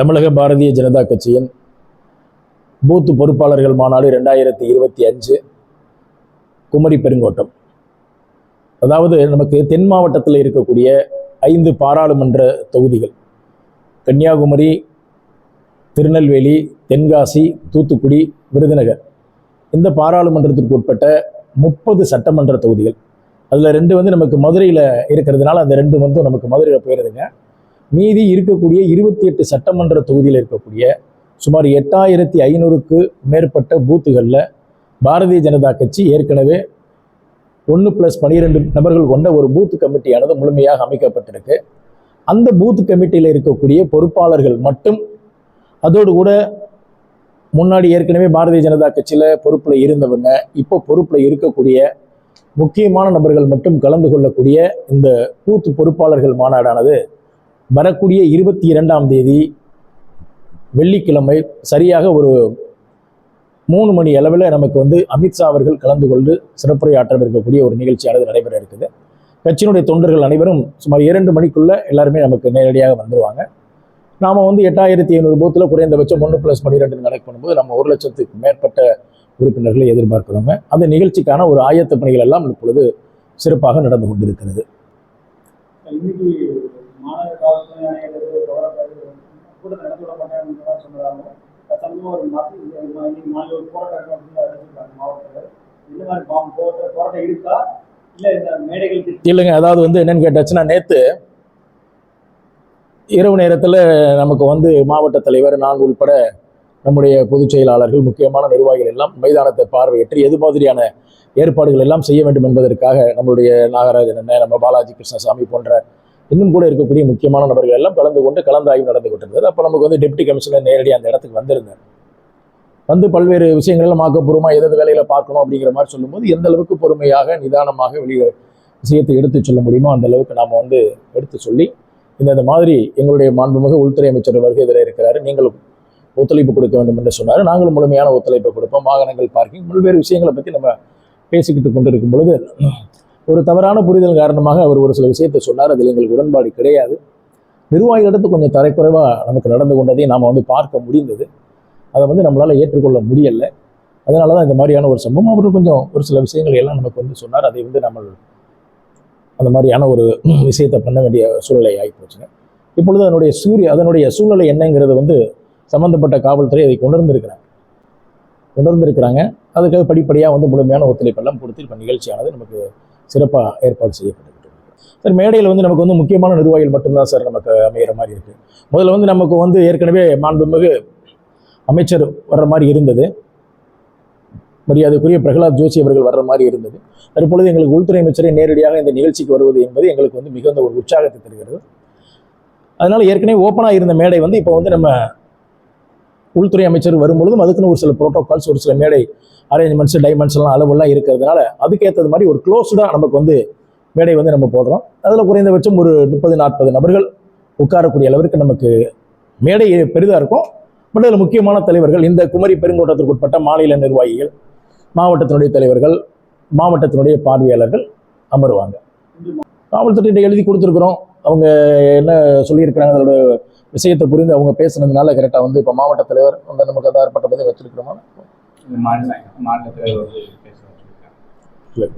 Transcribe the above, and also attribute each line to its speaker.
Speaker 1: தமிழக பாரதிய ஜனதா கட்சியின் பூத்து பொறுப்பாளர்கள் மாநாடு ரெண்டாயிரத்தி இருபத்தி அஞ்சு குமரி பெருங்கோட்டம். அதாவது நமக்கு தென் மாவட்டத்தில் இருக்கக்கூடிய ஐந்து பாராளுமன்ற தொகுதிகள். கன்னியாகுமரி திருநெல்வேலி தென்காசி தூத்துக்குடி விருதுநகர். இந்த பாராளுமன்றத்திற்கு உட்பட்ட முப்பது சட்டமன்ற தொகுதிகள். அதில் ரெண்டு வந்து நமக்கு மதுரையில் இருக்கிறதுனால அந்த ரெண்டு வந்து நமக்கு மதுரையில் போயிருதுங்க. மீதி இருக்கக்கூடிய இருபத்தி எட்டு சட்டமன்ற தொகுதியில் இருக்கக்கூடிய சுமார் எட்டாயிரத்தி ஐநூறுக்கு மேற்பட்ட பூத்துகளில் பாரதிய ஜனதா கட்சி ஏற்கனவே ஒன்று ப்ளஸ் பனிரெண்டு நபர்கள் கொண்ட ஒரு பூத் கமிட்டியானது முழுமையாக அமைக்கப்பட்டிருக்கு. அந்த பூத் கமிட்டியில் இருக்கக்கூடிய பொறுப்பாளர்கள் மட்டும் அதோடு கூட முன்னாடி ஏற்கனவே பாரதிய ஜனதா கட்சியில் பொறுப்பில் இருந்தவங்க இப்போ பொறுப்பில் இருக்கக்கூடிய முக்கியமான நபர்கள் மட்டும் கலந்து கொள்ளக்கூடிய இந்த பூத்து பொறுப்பாளர்கள் மாநாடானது வரக்கூடிய இருபத்தி இரண்டாம் தேதி வெள்ளிக்கிழமை சரியாக ஒரு மூணு மணி அளவில் நமக்கு வந்து அமித்ஷா அவர்கள் கலந்து கொண்டு சிறப்புரையாற்றவிருக்கக்கூடிய ஒரு நிகழ்ச்சியானது நடைபெற இருக்குது. கட்சியினுடைய தொண்டர்கள் அனைவரும் சுமார் இரண்டு மணிக்குள்ளே எல்லாருமே நமக்கு நேரடியாக வந்துடுவாங்க நாம் வந்து எட்டாயிரத்தி ஐநூறு பூத்தில் குறைந்தபட்சம் ஒன்று ப்ளஸ் பன்னிரெண்டு கணக்கு பண்ணும்போது நம்ம ஒரு லட்சத்துக்கு மேற்பட்ட உறுப்பினர்களை எதிர்பார்க்கிறோங்க. அந்த நிகழ்ச்சிக்கான ஒரு ஆயத்த பணிகள் எல்லாம் இப்பொழுது சிறப்பாக நடந்து கொண்டிருக்கிறது. இல்லைங்க அதாவது வந்து என்னன்னு கேட்டாச்சுன்னா நேற்று இரவு நேரத்தில் நமக்கு வந்து மாவட்ட தலைவர் நான் உள்பட நம்முடைய பொதுச் செயலாளர்கள் முக்கியமான நிர்வாகிகள் எல்லாம் மைதானத்தை பார்வையிட்டு எது மாதிரியான ஏற்பாடுகள் எல்லாம் செய்ய வேண்டும் என்பதற்காக நம்மளுடைய நாகராஜன் அண்ணன் நம்ம பாலாஜி கிருஷ்ணசாமி போன்ற இன்னும் கூட இருக்கக்கூடிய முக்கியமான நபர்கள் எல்லாம் கலந்து கொண்டு கலந்தாய்வு நடந்து கொண்டிருந்தது. அப்போ நமக்கு வந்து டெப்டி கமிஷனர் நேரடியாக அந்த இடத்துக்கு வந்திருந்தார். வந்து பல்வேறு விஷயங்கள்லாம் ஆக்கப்பூர்வமாக எதாவது வேலையில பார்க்கணும் அப்படிங்கிற மாதிரி சொல்லும்போது எந்த அளவுக்கு பொறுமையாக நிதானமாக வெளியே விஷயத்தை எடுத்து சொல்ல முடியுமோ அந்த அளவுக்கு நாம் வந்து எடுத்து சொல்லி இந்த மாதிரி எங்களுடைய மாண்புமிகு உள்துறை அமைச்சர் வருகை இதில் இருக்கிறாரு. நீங்களும் ஒத்துழைப்பு கொடுக்க வேண்டும் என்று சொன்னார். நாங்களும் முழுமையான ஒத்துழைப்பை கொடுப்போம். வாகனங்கள் பார்க்கிங் பல்வேறு விஷயங்களை பற்றி நம்ம பேசிக்கிட்டு கொண்டிருக்கும் பொழுது ஒரு தவறான புரிதல் காரணமாக அவர் ஒரு சில விஷயத்தை சொன்னார். அதில் எங்களுக்கு உடன்பாடு கிடையாது. நிர்வாகிகளிடத்து கொஞ்சம் தரைக்குறைவாக நமக்கு நடந்து கொண்டதை நாம் வந்து பார்க்க முடிந்தது. அதை வந்து நம்மளால் ஏற்றுக்கொள்ள முடியலை. அதனால தான் இந்த மாதிரியான ஒரு சம்பவம். அவர் கொஞ்சம் ஒரு சில விஷயங்களை எல்லாம் நமக்கு வந்து சொன்னார். அதை வந்து நம்ம அந்த மாதிரியான ஒரு விஷயத்தை பண்ண வேண்டிய சூழ்நிலை ஆகிப்போச்சுங்க இப்பொழுது அதனுடைய சூரிய அதனுடைய சூழ்நிலை என்னங்கிறது வந்து சம்பந்தப்பட்ட காவல்துறை அதை கொண்டிருந்திருக்கிறாங்க. கொண்டிருந்திருக்கிறாங்க. அதுக்காக படிப்படியாக வந்து முழுமையான ஒத்துழைப்பெல்லாம் கொடுத்து இப்போ நிகழ்ச்சியானது நமக்கு சிறப்பாக ஏற்பாடு செய்யப்பட்டு சார் மேடையில் வந்து நமக்கு வந்து முக்கியமான நிர்வாகிகள் மட்டும்தான் சார் நமக்கு அமையிற மாதிரி இருக்குது முதல்ல வந்து நமக்கு வந்து ஏற்கனவே மாண்புமிகு அமைச்சர் வர்ற மாதிரி இருந்தது. மரியாதைக்குரிய பிரகலாத் ஜோஷி அவர்கள் வர்ற மாதிரி இருந்தது. தற்பொழுது எங்களுக்கு உள்துறை அமைச்சரை நேரடியாக இந்த நிகழ்ச்சிக்கு வருவது என்பது எங்களுக்கு வந்து மிகுந்த ஒரு உற்சாகத்தை தருகிறது. அதனால் ஏற்கனவே ஓப்பனாக இருந்த மேடை வந்து இப்போ வந்து நம்ம உள்துறை அமைச்சர் வரும்பொழுதும் அதுக்குன்னு ஒரு சில ப்ரோட்டோகால்ஸ் ஒரு சில மேடை அரேஞ்ச்மெண்ட்ஸ் டைமண்ட்ஸ் எல்லாம் அளவுலாம் இருக்கிறதுனால அதுக்கேற்றது மாதிரி ஒரு க்ளோஸ்டாக நமக்கு வந்து மேடை வந்து நம்ம போடுறோம். அதில் குறைந்தபட்சம் ஒரு முப்பது நாற்பது நபர்கள் உட்காரக்கூடிய அளவிற்கு நமக்கு மேடை பெரிதாக இருக்கும். பட் அதில் முக்கியமான தலைவர்கள் இந்த குமரி பெருங்கோட்டத்திற்கு உட்பட்ட மாநில நிர்வாகிகள் மாவட்டத்தினுடைய தலைவர்கள் மாவட்டத்தினுடைய பார்வையாளர்கள் அமருவாங்க. காவல்துறையிட்ட எழுதி கொடுத்துருக்குறோம். அவங்க என்ன சொல்லியிருக்கிறாங்க அதோட விஷயத்தை புரிந்து அவங்க பேசுனதுனால கரெக்டாக வந்து இப்போ மாவட்ட தலைவர் வந்து நமக்கு அதாற்பட்ட பதில் வச்சிருக்கிறோமா?
Speaker 2: மாநில பேச வச்சிருக்காங்க.
Speaker 1: இல்லை.